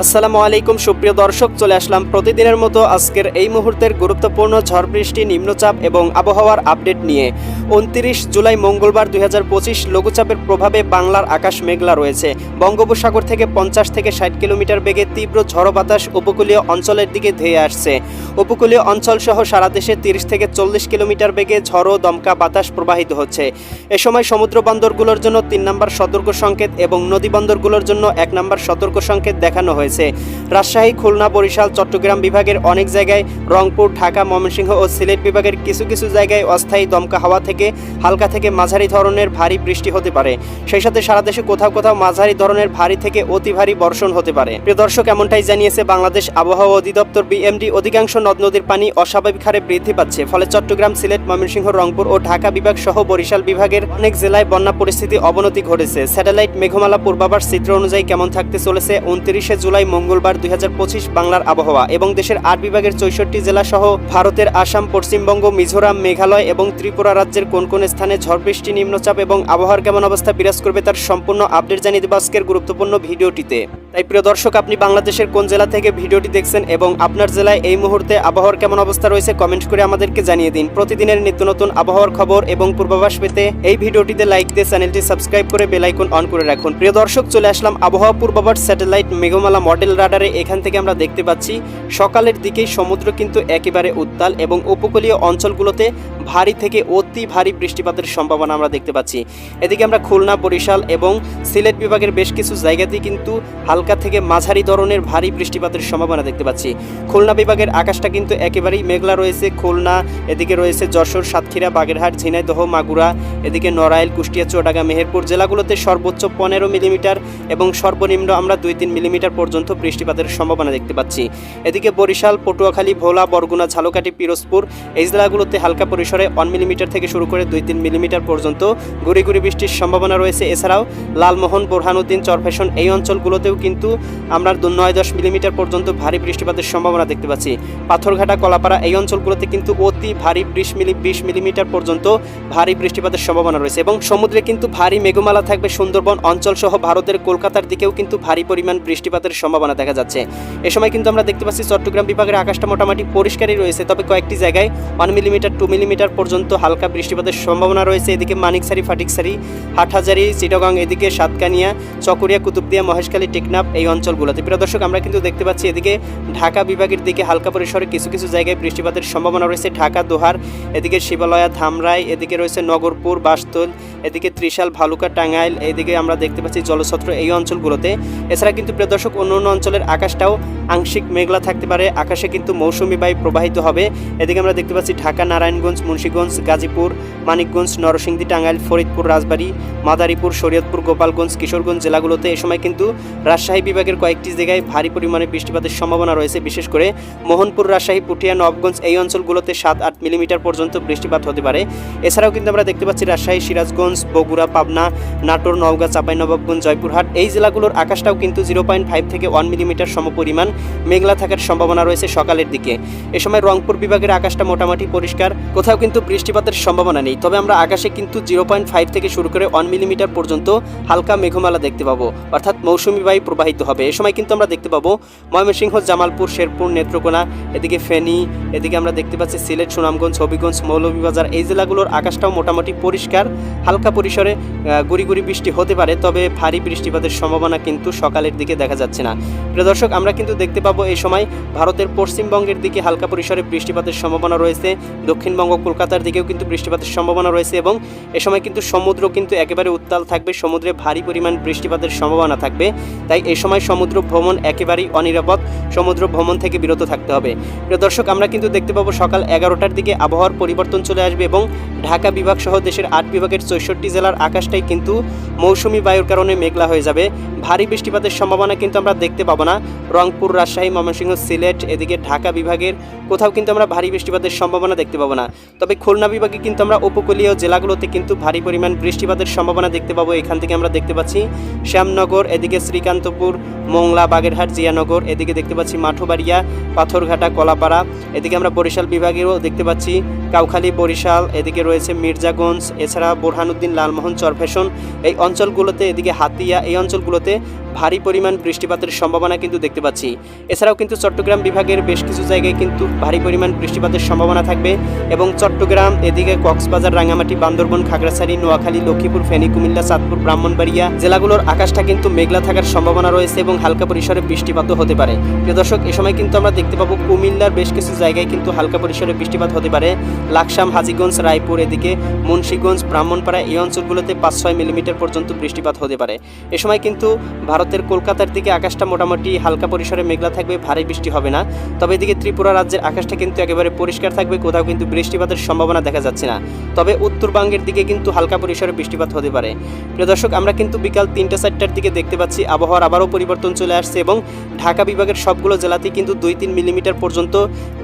আসসালামু আলাইকুম, সুপ্রিয় দর্শক, চলে আসলাম প্রতিদিনের মতো আজকের এই মুহূর্তের গুরুত্বপূর্ণ ঝড় বৃষ্টি নিম্নচাপ এবং আবহাওয়ার আপডেট নিয়ে। উনত্রিশ জুলাই মঙ্গলবার দুই হাজার পঁচিশ লঘুচাপের প্রভাবে বাংলার আকাশ মেঘলা রয়েছে। বঙ্গোপসাগর থেকে পঞ্চাশ থেকে ষাট কিলোমিটার বেগে তীব্র ঝড়ো বাতাস উপকূলীয় অঞ্চলের দিকে ধেয়ে আসছে। উপকূলীয় অঞ্চল সহ সারা দেশে তিরিশ থেকে চল্লিশ কিলোমিটার বেগে ঝড়ো দমকা বাতাস প্রবাহিত হচ্ছে। এ সময় সমুদ্র বন্দরগুলোর জন্য তিন নম্বর সতর্ক সংকেত এবং নদী বন্দরগুলোর জন্য এক নম্বর সতর্ক সংকেত দেখানো হয়েছে। রাজশাহী, খুলনা, বরিশাল, চট্টগ্রাম বিভাগের অনেক জায়গায় রংপুর, ঢাকা, ময়মনসিংহ ও সিলেট বিভাগের কিছু কিছু জায়গায় অস্থায়ী দমকা হাওয়া থেকে হালকা থেকে মাঝারি ধরনের ভারী বৃষ্টি হতে পারে। সেই সাথে সারা দেশে কোথাও কোথাও মাঝারি ধরনের ভারী থেকে অতি ভারী বর্ষণ হতে পারে। প্রিয় দর্শক, এমনটাই জানিয়েছে বাংলাদেশ আবহাওয়া অধিদপ্তর। বিএমডি অধিকাংশ নদ নদীর পানি অস্বাভাবিক হারে বৃদ্ধি পাচ্ছে। ফলে চট্টগ্রাম, সিলেট, ময়মনসিংহ, রংপুর ও ঢাকা বিভাগ সহ বরিশাল বিভাগের অনেক জেলায় বন্যা পরিস্থিতি অবনতি ঘটেছে। স্যাটেলাইট মেঘমালা পূর্বাভাস চিত্র অনুযায়ী কেমন থাকতে চলেছে, উনত্রিশে জুলাই মঙ্গলবার দুই হাজার পঁচিশ বাংলার আবহাওয়া এবং দেশের আট বিভাগের চৌষট্টি জেলা সহ ভারতের আসাম, পশ্চিমবঙ্গ, মিজোরাম, মেঘালয় এবং ত্রিপুরা রাজ্যের কোন কোন স্থানে ঝড় বৃষ্টি, নিম্নচাপ এবং আবহাওয়ার কেমন অবস্থা বিরাজ করবে তার সম্পূর্ণ আপডেট জানিয়ে দেবো আজকের গুরুত্বপূর্ণ ভিডিওটিতে। তাই প্রিয় দর্শক, আপনি বাংলাদেশের কোন জেলা থেকে ভিডিওটি দেখছেন এবং আপনার জেলায় এই মুহূর্তে আবহাওয়ার কেমন অবস্থা রয়েছে কমেন্ট করে আমাদেরকে জানিয়ে দিন। প্রতিদিনের নিত্য নতুন আবহাওয়ার খবর এবং পূর্বাভাস পেতে এই ভিডিওটিতে লাইক দিয়ে চ্যানেলটি সাবস্ক্রাইব করে বেল আইকন অন করে রাখুন। প্রিয় দর্শক, চলে আসলাম আবহাওয়া পূর্বাভাস স্যাটেলাইট মেঘমালা মডেল রাডারে এখান থেকে আমরা দেখতে পাচ্ছি, সকালের দিকেই সমুদ্র কিন্তু একেবারে উত্তাল এবং উপকূলীয় অঞ্চলগুলোতে ভারী থেকে অতি ভারী বৃষ্টিপাতের সম্ভাবনা আমরা দেখতে পাচ্ছি। এদিকে আমরা খুলনা, বরিশাল এবং সিলেট বিভাগের বেশ কিছু জায়গাতেই কিন্তু হালকা থেকে মাঝারি ধরনের ভারী বৃষ্টিপাতের সম্ভাবনা দেখতে পাচ্ছি। খুলনা বিভাগের আকাশটা কিন্তু একেবারেই মেঘলা রয়েছে। খুলনা, এদিকে রয়েছে যশোর, সাতক্ষীরা, বাগেরহাট, ঝিনাইদহ, মাগুরা, এদিকে নড়াইল, কুষ্টিয়া, চুয়াডাঙ্গা, মেহেরপুর জেলাগুলোতে সর্বোচ্চ পনেরো মিলিমিটার এবং সর্বনিম্ন আমরা দুই তিন মিলিমিটার বৃষ্টিপাতের সম্ভাবনা দেখতে পাচ্ছি। এদিকে বরিশাল, পটুয়াখালী, ভোলা, বরগুনা, ঝালকাঠি, পিরোজপুর এই জেলাগুলোতে হালকা পরিসরে ওয়ান মিলিমিটার থেকে শুরু করে দুই তিন মিলিমিটার পর্যন্ত গুড়ি গুড়ি বৃষ্টির সম্ভাবনা রয়েছে। এছাড়াও লালমোহন, বোরহানুদ্দিন, চরফেশন এই অঞ্চলগুলোতেও কিন্তু আমরা নয় দশ মিলিমিটার পর্যন্ত ভারী বৃষ্টিপাতের সম্ভাবনা দেখতে পাচ্ছি। পাথরঘাটা, কলাপাড়া এই অঞ্চলগুলোতে কিন্তু অতি ভারী বিশ মিলি বিশ মিলিমিটার পর্যন্ত ভারী বৃষ্টিপাতের সম্ভাবনা রয়েছে এবং সমুদ্রে কিন্তু ভারী মেঘমালা থাকবে সুন্দরবন অঞ্চল সহ ভারতের কলকাতার দিকেও কিন্তু ভারী পরিমাণ বৃষ্টিপাতের সম্ভাবনা দেখা যাচ্ছে। এ সময় কিন্তু আমরা দেখতে পাচ্ছি চট্টগ্রাম বিভাগের আকাশটা মোটামুটি পরিষ্কারই রয়েছে, তবে কয়েকটি জায়গায় ওয়ান মিলিমিটার টু মিলিমিটার পর্যন্ত হালকা বৃষ্টিপাতের সম্ভাবনা রয়েছে। এদিকে মানিকসারি, ফাটিকসারি, হাটহাজারি, চিটগাং, এদিকে সাতকানিয়া, চকরিয়া, কুতুবদিয়া, মহেশখালী, টেকনাফ এই অঞ্চলগুলোতে। প্রিয় দর্শক, আমরা কিন্তু দেখতে পাচ্ছি এদিকে ঢাকা বিভাগের দিকে হালকা পরিসরে কিছু কিছু জায়গায় বৃষ্টিপাতের সম্ভাবনা রয়েছে। ঢাকা, দোহার, এদিকে শিবালয়া, ধামরাই, এদিকে রয়েছে নগরপুর, বাসতুল এদিকে ত্রিশাল, ভালুকা, টাঙ্গাইল এদিকে আমরা দেখতে পাচ্ছি জলছত্র এই অঞ্চলগুলোতে। এছাড়া কিন্তু প্রিয় দর্শক, অন্য অন্য অঞ্চলের আকাশটাও আংশিক মেঘলা থাকতে পারে। আকাশে কিন্তু মৌসুমি বায়ু প্রবাহিত হবে। এদিকে আমরা দেখতে পাচ্ছি ঢাকা, নারায়ণগঞ্জ, মুন্সীগঞ্জ, গাজীপুর, মানিকগঞ্জ, নরসিংদী, টাঙ্গাইল, ফরিদপুর, রাজবাড়ী, মাদারীপুর, শরীয়তপুর, গোপালগঞ্জ, কিশোরগঞ্জ জেলাগুলোতে এ সময় কিন্তু রাজশাহী বিভাগের কয়েকটি জায়গায় ভারী পরিমাণে বৃষ্টিপাতের সম্ভাবনা রয়েছে। বিশেষ করে মোহনপুর, রাজশাহী, পুঠিয়া, নবগঞ্জ এই অঞ্চলগুলোতে সাত আট মিলিমিটার পর্যন্ত বৃষ্টিপাত হতে পারে। এছাড়াও কিন্তু আমরা দেখতে পাচ্ছি রাজশাহী, সিরাজগঞ্জ বগুড়া, পাবনা, নাটোর, নওগাঁ চাঁপাইনবাবগঞ্জ জয়পুরহাট এই জেলাগুলোর আকাশটাও কিন্তু জিরো পয়েন্ট ফাইভ থেকে ওয়ান মিলিমিটার সমপরিমাণ মেঘলা থাকার সম্ভাবনা রয়েছে সকালের দিকে। এ সময় রংপুর বিভাগের আকাশটা মোটামুটি পরিষ্কার, কোথাও কিন্তু বৃষ্টিপাতের সম্ভাবনা নেই। তবে আমরা আকাশে কিন্তু জিরো পয়েন্ট ফাইভ থেকে শুরু করে ওয়ান মিলিমিটার পর্যন্ত হালকা মেঘমালা দেখতে পাবো। অর্থাৎ মৌসুমি বায়ু প্রবাহিত হবে। এ সময় কিন্তু আমরা দেখতে পাবো ময়মনসিংহ, জামালপুর, শেরপুর, নেত্রকোনা, এদিকে ফেনী, এদিকে আমরা দেখতে পাচ্ছি সিলেট, সুনামগঞ্জ, হবিগঞ্জ, মৌলভীবাজার এই জেলাগুলোর আকাশটাও মোটামুটি পরিষ্কার, হালকা পরিসরে আহ, গুড়ি গুড়ি বৃষ্টি হতে পারে তবে ভারী বৃষ্টিপাতের সম্ভাবনা কিন্তু সকালের দিকে দেখা যাচ্ছে না। প্রিয় দর্শক আমরা কিন্তু দেখতে পাবো এই সময় ভারতের পশ্চিমবঙ্গের দিকে হালকা পরিসরে বৃষ্টিপাতের সম্ভাবনা রয়েছে দক্ষিণবঙ্গ কলকাতার দিকেও কিন্তু বৃষ্টিপাতের সম্ভাবনা রয়েছে এবং এ সময় কিন্তু সমুদ্র কিন্তু একেবারে উত্তাল থাকবে সমুদ্রে ভারী পরিমাণ বৃষ্টিপাতের সম্ভাবনা থাকবে তাই এই সময় সমুদ্র ভ্রমণ একেবারেই অনিরাপদ সমুদ্র ভ্রমণ থেকে বিরত থাকতে হবে। প্রিয় দর্শক আমরা কিন্তু দেখতে পাবো সকাল এগারোটার দিকে আবহাওয়ার পরিবর্তন চলে আসবে এবং ঢাকা বিভাগ সহ দেশের আট বিভাগের চৌষট্টি জেলার আকাশটাই কিন্তু মৌসুমি বায়ুর কারণে মেঘলা হয়ে যাবে। ভারী বৃষ্টিপাতের সম্ভাবনা কিন্তু আমরা দেখতে পাবো না। রংপুর, রাজশাহী, ময়মনসিংহ, সিলেট, এদিকে ঢাকা বিভাগের কোথাও কিন্তু আমরা ভারী বৃষ্টিপাতের সম্ভাবনা দেখতে পাবো না। তবে খুলনা বিভাগে কিন্তু আমরা উপকূলীয় জেলাগুলোতে কিন্তু ভারী পরিমাণ বৃষ্টিপাতের সম্ভাবনা দেখতে পাবো। এখান থেকে আমরা দেখতে পাচ্ছি শ্যামনগর, এদিকে শ্রীকান্তপুর, মোংলা, বাগেরহাট, জিয়ানগর, এদিকে দেখতে পাচ্ছি মাঠোবাড়িয়া, পাথরঘাটা, কলাপাড়া, এদিকে আমরা বরিশাল বিভাগেও দেখতে পাচ্ছি কাউখালী, বরিশাল, এদিকে রয়েছে মির্জাগঞ্জ, এছাড়া বোরহানুদ্দিন লালমোহন চরফেশন এই অঞ্চলগুলোতে এদিকে হাতিয়া, এই অঞ্চলগুলোতে ভারী পরিমাণ বৃষ্টিপাতের সম্ভাবনা কিন্তু দেখতে পাচ্ছি। এছাড়াও কিন্তু চট্টগ্রাম বিভাগের বেশ কিছু জায়গায় কিন্তু ভারী পরিমাণ বৃষ্টিপাতের সম্ভাবনা থাকবে এবং চট্টগ্রাম, এদিকে কক্সবাজার রাঙামাটি বান্দরবন, খাগড়াছড়ি, নোয়াখালী, লক্ষ্মীপুর, ফেনী, কুমিল্লা, চাঁদপুর, ব্রাহ্মণবাড়িয়া জেলাগুলোর আকাশটা কিন্তু মেঘলা থাকার সম্ভাবনা রয়েছে এবং হালকা পরিসরে বৃষ্টিপাতও হতে পারে। প্রিয় দর্শক, এ সময় কিন্তু আমরা দেখতে পাবো কুমিল্লার বেশ কিছু জায়গায় কিন্তু হালকা পরিসরে বৃষ্টিপাত হতে পারে। লাকসাম, হাজিগঞ্জ, রায়পুর, এদিকে মুন্সীগঞ্জ, ব্রাহ্মণপাড়া এই অঞ্চলগুলোতে পাঁচ ছয় মিলিমিটার পর্যন্ত বৃষ্টিপাত হতে পারে। এ সময় কিন্তু ভারতের কলকাতার দিকে আকাশটা মোটামুটি হালকা পরিসরে মেঘলা থাকবে, ভারী বৃষ্টি হবে না। তবে এদিকে ত্রিপুরা রাজ্যের আকাশটা কিন্তু একেবারে পরিষ্কার থাকবে, কোথাও কিন্তু বৃষ্টিপাতের সম্ভাবনা দেখা যাচ্ছে না। তবে উত্তরবঙ্গের দিকে কিন্তু হালকা পরিসরে বৃষ্টিপাত হতে পারে। প্রিয় দর্শক, আমরা কিন্তু বিকাল তিনটা চারটার দিকে দেখতে পাচ্ছি আবহাওয়ার আবারও পরিবর্তন চলে আসছে এবং ঢাকা বিভাগের সবগুলো জেলাতেই কিন্তু দুই তিন মিলিমিটার পর্যন্ত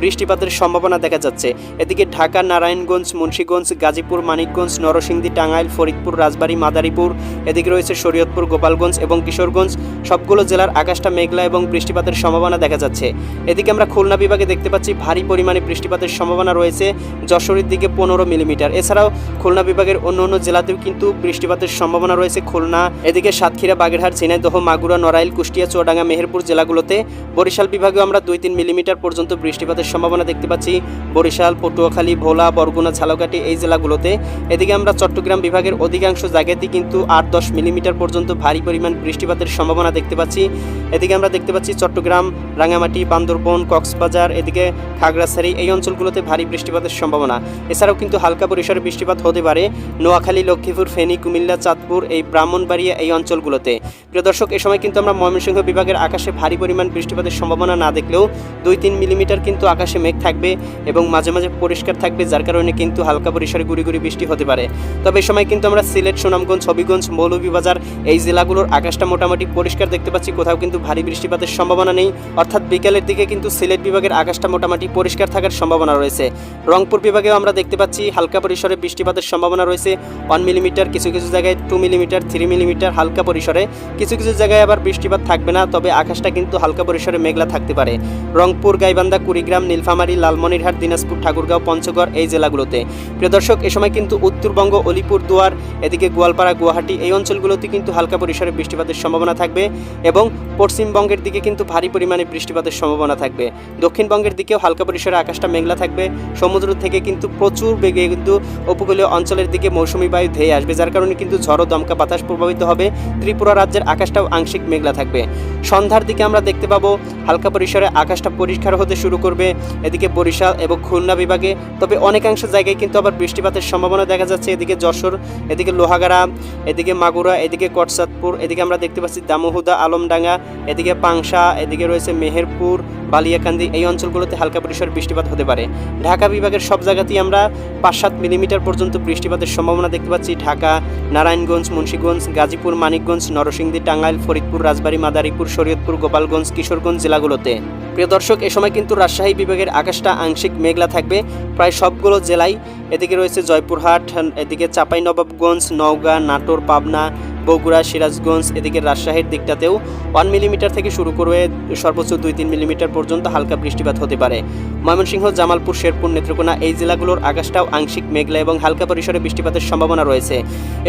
বৃষ্টিপাতের সম্ভাবনা দেখা যাচ্ছে। এদিকে ঢাকা, নারায়ণগঞ্জ, মুন্সীগঞ্জ, গাজীপুর, মানিকগঞ্জ, নরসিংদী টাঙ্গাইল, ফরিদপুর, রাজবাড়ী, মাদারীপুর, এদিকে রয়েছে শরীয়তপুর, গোপালগঞ্জ এবং কিশোরগঞ্জ। সবগুলো জেলার আকাশটা মেঘলা এবং বৃষ্টিপাতের সম্ভাবনা দেখা যাচ্ছে। এদিকে আমরা খুলনা বিভাগে দেখতে পাচ্ছি ভারী পরিমাণে বৃষ্টিপাতের সম্ভাবনা রয়েছে যশোরের দিকে পনেরো মিলিমিটার। এছাড়াও খুলনা বিভাগের অন্য অন্য জেলাতেও কিন্তু বৃষ্টিপাতের সম্ভাবনা রয়েছে খুলনা। এদিকে সাতক্ষীরা, বাগেরহাট, ঝিনাইদহ, মাগুরা, নড়াইল, কুষ্টিয়া, চুয়াডাঙ্গা, মেহেরপুর জেলাগুলোতে বরিশাল বিভাগেও আমরা দুই তিন মিলিমিটার পর্যন্ত বৃষ্টিপাতের সম্ভাবনা দেখতে পাচ্ছি। বরিশাল, পটুয়াখালী, ভোলা, বরগুনা, ঝালকাঠি এই জেলাগুলোতে। এদিকে আমরা চট্টগ্রাম বিভাগের অধিকাংশ জায়গাতেই কিন্তু আট দশ মিলিমিটার পর্যন্ত ভারী পরিমাণ বৃষ্টিপাতের সম্ভাবনা দেখতে পাচ্ছি। এদিকে আমরা দেখতে পাচ্ছি চট্টগ্রাম রাঙামাটি বান্দরবন, কক্সবাজার, এদিকে খাগড়াছড়ি এই অঞ্চলগুলোতে ভারী বৃষ্টিপাতের সম্ভাবনা। এছাড়াও কিন্তু হালকা পরিসরে বৃষ্টিপাত হতে পারে। নোয়াখালী, লক্ষ্মীপুর, ফেনী, কুমিল্লা, চাঁদপুর এই ব্রাহ্মণবাড়িয়া এই অঞ্চলগুলোতে। প্রিয় দর্শক, এ সময় কিন্তু আমরা ময়মনসিংহ বিভাগের আকাশে ভারী পরিমাণ বৃষ্টিপাতের সম্ভাবনা না দেখলেও দুই তিন মিলিমিটার কিন্তু আকাশে মেঘ থাকবে এবং মাঝে মাঝে পরিষ্কার থাকবে, যার কারণে কিন্তু হালকা পরিসরে গুড়ি গুড়ি বৃষ্টি হতে পারে। তবে সময় কিন্তু আমরা সিলেট, সুনামগঞ্জ, হবিগঞ্জ, মৌলভীবাজার এই জেলাগুলোর আকাশটা মোটামুটি পরিষ্কার দেখতে পাচ্ছি। কোথাও কিন্তু ভারী বৃষ্টিপাতের সম্ভাবনা নেই। অর্থাৎ বিকেলের দিকে কিন্তু সিলেট বিভাগের আকাশটা মোটামুটি পরিষ্কার থাকার সম্ভাবনা রয়েছে। রংপুর বিভাগেও আমরা দেখতে পাচ্ছি হালকা পরিসরে বৃষ্টিপাতের সম্ভাবনা রয়েছে। ওয়ান মিলিমিটার, কিছু কিছু জায়গায় টু মিলিমিটার, থ্রি মিলিমিটার হালকা পরিসরে। কিছু কিছু জায়গায় আবার বৃষ্টিপাত থাকবে না, তবে আকাশটা কিন্তু হালকা পরিসরে মেঘলা থাকতে পারে। রংপুর, গাইবান্ধা, কুড়িগ্রাম, নীলফামারী, লালমনিরহাট, দিনাজপুর, ঠাকুরগাঁও, পঞ্চগড় এই জেলাগুলোতে। প্রিয় দর্শক, এ সময় কিন্তু উত্তরবঙ্গ, অলিপুর দুয়ার এদিকে গোয়ালপাড়া, গুয়াহাটি, এই অঞ্চলগুলোতে কিন্তু হালকা পরিসরে বৃষ্টিপাতের সম্ভাবনা থাকবে এবং পশ্চিমবঙ্গের দিকে কিন্তু ভারী পরিমাণে বৃষ্টিপাতের সম্ভাবনা থাকবে। দক্ষিণবঙ্গের দিকেও হালকা পরিসরে আকাশটা মেঘলা থাকবে। সমুদ্র থেকে কিন্তু প্রচুর বেগে কিন্তু উপকূলীয় অঞ্চলের দিকে মৌসুমি বায়ু ধেয়ে আসবে, যার কারণে কিন্তু ঝড়ো দমকা বাতাস প্রভাবিত হবে। ত্রিপুরা রাজ্যের আকাশটাও আংশিক মেঘলা থাকবে। সন্ধ্যার দিকে আমরা দেখতে পাবো হালকা পরিসরে আকাশটা পরিষ্কার হতে শুরু করবে, এদিকে বরিশাল এবং খুলনা বিভাগে। তবে অনেকাংশ জায়গায় কিন্তু আবার বৃষ্টিপাতের সম্ভাবনা দেখা যাচ্ছে, এদিকে যশোর এদিকে লোহাগাড়া, এদিকে মাগুরা, এদিকে কটসাদপুর, এদিকে আমরা দেখতে পাচ্ছি দামোহুদা, আলমডাঙ্গা, এদিকে পাংশা, এদিকে রয়েছে মেহেরপুর, বালিয়াকান্দি, এই অঞ্চলগুলোতে হালকা পরিসর বৃষ্টিপাত হতে পারে। ঢাকা বিভাগের সব জায়গাতেই আমরা পাঁচ সাত মিলিমিটার পর্যন্ত বৃষ্টিপাতের সম্ভাবনা দেখতে পাচ্ছি। ঢাকা, নারায়ণগঞ্জ, মুন্সীগঞ্জ, গাজীপুর, মানিকগঞ্জ, নরসিংদী, টাঙ্গাইল, ফরিদপুর, রাজবাড়ী, মাদারীপুর, শরীয়তপুর, গোপালগঞ্জ, কিশোরগঞ্জ জেলাগুলোতে। প্রিয় দর্শক, এ সময় কিন্তু রাজশাহী বিভাগের আকাশটা আংশিক মেঘলা থাকবে। প্রায় সবগুলো জেলায় এদিকে রয়েছে জয়পুরহাট, এদিকে চাঁপাইনবাবগঞ্জ নওগাঁ নাটোর পাবনা বগুড়া, সিরাজগঞ্জ এদিকে রাজশাহীর দিকটাতেও ওয়ান মিলিমিটার থেকে শুরু করে সর্বোচ্চ দুই, তিন মিলিমিটার পর্যন্ত হালকা বৃষ্টিপাত হতে পারে। ময়মনসিংহ, জামালপুর, শেরপুর, নেত্রকোনা এই জেলাগুলোর আকাশটাও আংশিক মেঘলা এবং হালকা পরিসরে বৃষ্টিপাতের সম্ভাবনা রয়েছে।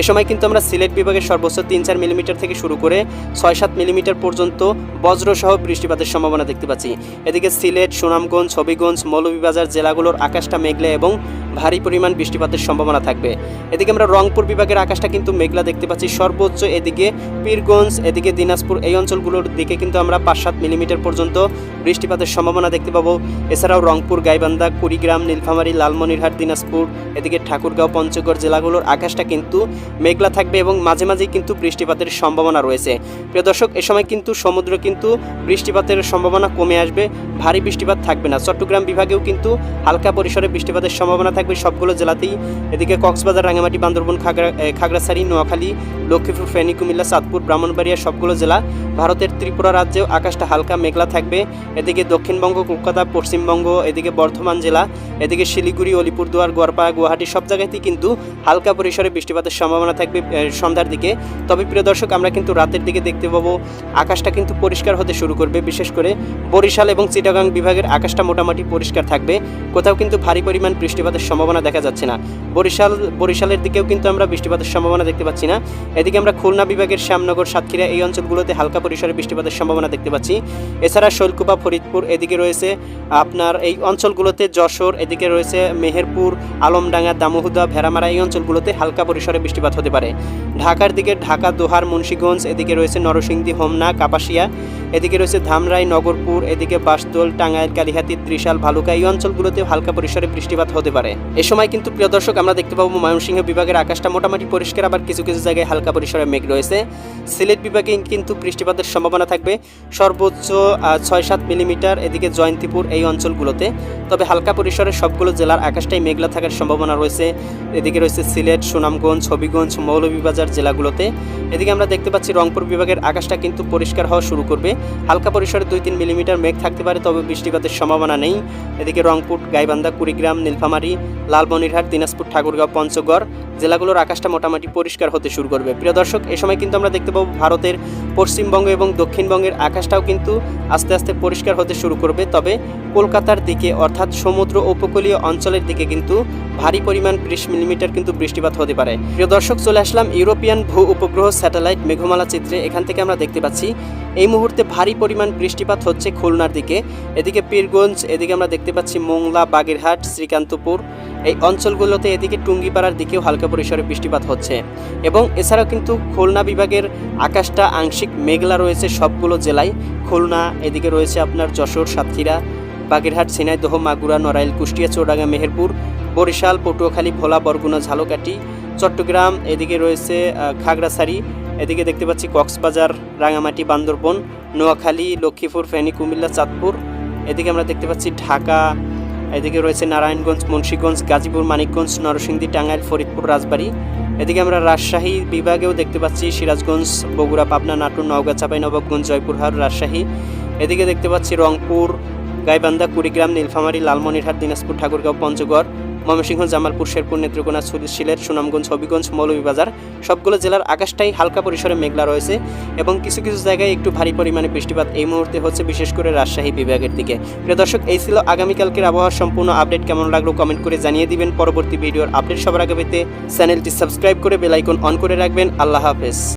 এ সময় কিন্তু আমরা সিলেট বিভাগের সর্বোচ্চ তিন, চার মিলিমিটার থেকে শুরু করে ছয়, সাত মিলিমিটার পর্যন্ত বজ্রসহ বৃষ্টিপাতের সম্ভাবনা দেখতে পাচ্ছি। এদিকে সিলেট, সুনামগঞ্জ, হবিগঞ্জ, মৌলভীবাজার জেলাগুলোর আকাশটা মেঘলা এবং ভারী পরিমাণ বৃষ্টিপাতের সম্ভাবনা থাকবে। এদিকে আমরা রংপুর বিভাগের আকাশটা কিন্তু মেঘলা দেখতে পাচ্ছি। সর্বোচ্চ এদিকে পীরগঞ্জ, এদিকে দিনাজপুর এই অঞ্চলগুলোর দিকে কিন্তু আমরা পাঁচ সাত মিলিমিটার পর্যন্ত বৃষ্টিপাতের সম্ভাবনা দেখতে পাবো। এছাড়াও রংপুর, গাইবান্ধা, কুড়িগ্রাম, নীলফামারী, লালমনিরহাট, দিনাজপুর, এদিকে ঠাকুরগাঁও, পঞ্চগড় জেলাগুলোর আকাশটা কিন্তু মেঘলা থাকবে এবং মাঝে মাঝে কিন্তু বৃষ্টিপাতের সম্ভাবনা রয়েছে। প্রিয় দর্শক, এ সময় কিন্তু সমুদ্র কিন্তু বৃষ্টিপাতের সম্ভাবনা কমে আসবে, ভারী বৃষ্টিপাত থাকবে না। চট্টগ্রাম বিভাগেও কিন্তু হালকা পরিসরে বৃষ্টিপাতের সম্ভাবনা থাকবে সবগুলো জেলাতেই। এদিকে কক্সবাজার রাঙামাটি বান্দরবন, খাগড়া খাগড়াছড়ি, নোয়াখালী, লক্ষ্মীপুর ফেনী, কুমিল্লা চাঁদপুর ব্রাহ্মণবাড়িয়া সবগুলো জেলা ভারতের ত্রিপুরা রাজ্যেও আকাশটা হালকা মেঘলা থাকবে। এদিকে দক্ষিণবঙ্গ, কলকাতা, পশ্চিমবঙ্গ, এদিকে বর্ধমান জেলা, এদিকে শিলিগুড়ি, অলিপুরদুয়ার গোয়ারপাড়া গুয়াহাটি সব জায়গাতেই কিন্তু হালকা পরিসরে বৃষ্টিপাতের সম্ভাবনা থাকবে সন্ধ্যার দিকে। তবে প্রিয় দর্শক, আমরা কিন্তু রাতের দিকে দেখতে পাবো আকাশটা কিন্তু পরিষ্কার হতে শুরু করবে, বিশেষ করে বরিশাল এবং চিটাগাং বিভাগের আকাশটা মোটামুটি পরিষ্কার থাকবে। কোথাও কিন্তু ভারী পরিমাণ বৃষ্টিপাতের সম্ভাবনা দেখা যাচ্ছে না। বরিশাল, বরিশালের দিকেও কিন্তু আমরা বৃষ্টিপাতের সম্ভাবনা দেখতে পাচ্ছি না। এদিকে আমরা খুলনা বিভাগের শ্যামনগর, সাতক্ষীরা এই অঞ্চলগুলোতে হালকা পরিসরে বৃষ্টিপাতের সম্ভাবনা দেখতে পাচ্ছি। এছাড়া শৈলকুপা, ফরিদপুর এদিকে রয়েছে আপনার এই অঞ্চলগুলোতে যশোর, এদিকে রয়েছে মেহেরপুর, আলমডাঙ্গা দামোহুদা ভেড়ামারা এই অঞ্চলগুলোতে হালকা পরিসরে বৃষ্টিপাত হতে পারে। ঢাকার দিকে ঢাকা, দোহার, মুন্সীগঞ্জ, এদিকে রয়েছে নরসিংদী, হোমনা, কাপাসিয়া, এদিকে রয়েছে ধামরাই, নগরপুর, এদিকে বাসদোল, টাঙ্গাইল, কালিহাতি, ত্রিশাল, ভালুকা এই অঞ্চলগুলোতে হালকা পরিসরে বৃষ্টিপাত হতে পারে। এ সময় কিন্তু প্রিয় দর্শক, আমরা দেখতে পাবো ময়মনসিংহ বিভাগের আকাশটা মোটামুটি পরিষ্কার, আবার কিছু কিছু জায়গায় হালকা পরিসরে মেঘ রয়েছে। সিলেট বিভাগে কিন্তু বৃষ্টিপাতের সম্ভাবনা থাকবে। সর্বোচ্চ ছয় সাত মিলিমিটার এদিকে জয়ন্তীপুর এই অঞ্চলগুলোতে। তবে হালকা পরিসরে সবগুলো জেলার আকাশটাই মেঘলা থাকার সম্ভাবনা রয়েছে। এদিকে রয়েছে সিলেট, সুনামগঞ্জ, হবিগঞ্জ, মৌলভীবাজার জেলাগুলোতে। এদিকে আমরা দেখতে পাচ্ছি রংপুর বিভাগের আকাশটা কিন্তু পরিষ্কার হওয়া শুরু করবে। হালকা পরিসরে দুই তিন মিলিমিটার মেঘ থাকতে পারে, তবে বৃষ্টিপাতের সম্ভাবনা নেই। এদিকে রংপুর, গাইবান্ধা, কুড়িগ্রাম, নীলফামারী, লালমনিরহাট, দিনাজপুর, ঠাকুরগাঁও, পঞ্চগড় জেলাগুলোর আকাশটা মোটামুটি পরিষ্কার হতে শুরু করবে। প্রিয় দর্শক, এ সময় কিন্তু আমরা দেখতে পাবো ভারতের পশ্চিমবঙ্গ এবং দক্ষিণবঙ্গের আকাশটাও কিন্তু আস্তে আস্তে পরিষ্কার হতে শুরু করবে। তবে কলকাতার দিকে, অর্থাৎ সমুদ্র উপকূলীয় অঞ্চলের দিকে কিন্তু ভারী পরিমাণ বিশ মিলিমিটার কিন্তু বৃষ্টিপাত হতে পারে। প্রিয় দর্শক, চলে আসলাম ইউরোপিয়ান ভূ উপগ্রহ স্যাটেলাইট মেঘমালা চিত্রে। এখান থেকে আমরা দেখতে পাচ্ছি, এই মুহূর্তে ভারী পরিমাণ বৃষ্টিপাত হচ্ছে খুলনার দিকে। এদিকে পীরগঞ্জ, এদিকে আমরা দেখতে পাচ্ছি মোংলা, বাগেরহাট, শ্রীকান্তপুর। এই অঞ্চলগুলোতে এদিকে টুঙ্গিপাড়ার দিকেও হালকা পরিসরে বৃষ্টিপাত হচ্ছে। এবং এছাড়াও কিন্তু খুলনা বিভাগের আকাশটা আংশিক মেঘলা রয়েছে সবগুলো জেলায়, খুলনা, এদিকে রয়েছে আপনার যশোর, সাতক্ষীরা, বাগেরহাট, ঝিনাইদহ, মাগুরা, নড়াইল, কুষ্টিয়া, চৌডাঙ্গা, মেহেরপুর, বরিশাল, পটুয়াখালী, ভোলা, বরগুনা, ঝালকাঠি, চট্টগ্রাম, এদিকে রয়েছে খাগড়াছড়ি, এদিকে দেখতে পাচ্ছি কক্সবাজার, রাঙামাটি, বান্দরবন, নোয়াখালী, লক্ষ্মীপুর, ফেনী, কুমিল্লা, চাঁদপুর, এদিকে আমরা দেখতে পাচ্ছি ঢাকা, এদিকে রয়েছে নারায়ণগঞ্জ, মুন্সীগঞ্জ, গাজীপুর, মানিকগঞ্জ, নরসিংদী, টাঙ্গাইল, ফরিদপুর, রাজবাড়ী এদিকে আমরা রাজশাহী বিভাগেও দেখতে পাচ্ছি সিরাজগঞ্জ, বগুড়া, পাবনা, নাটুর, নওগাঁ চাঁপাইনবাবগঞ্জ জয়পুরহাট রাজশাহী। এদিকে দেখতে পাচ্ছি রংপুর, গাইবান্ধা, কুড়িগ্রাম, নীলফামারী, লালমনিরহাট, দিনাজপুর, ঠাকুরগাঁও, পঞ্চগড়। ময়মনসিংহ, জামালপুর, শেরপুর, নেত্রকোনা সুল- সিলেট, সুনামগঞ্জ, হবিগঞ্জ, মৌলভীবাজার সবগুলো জেলার আকাশটাই হালকা পরিসরে মেঘলা রয়েছে এবং কিছু কিছু জায়গায় একটু ভারী পরিমাণে বৃষ্টিপাত এই মুহূর্তে হচ্ছে, বিশেষ করে রাজশাহী বিভাগের দিকে। প্রিয় দর্শক, এই ছিল আগামীকালকের আবহাওয়ার সম্পূর্ণ আপডেট। কেমন লাগল কমেন্ট করে জানিয়ে দিবেন। পরবর্তী ভিডিওর আপডেট সবার আগে পেতে চ্যানেলটি সাবস্ক্রাইব করে বেলাইকন অন করে রাখবেন। আল্লাহ হাফেজ।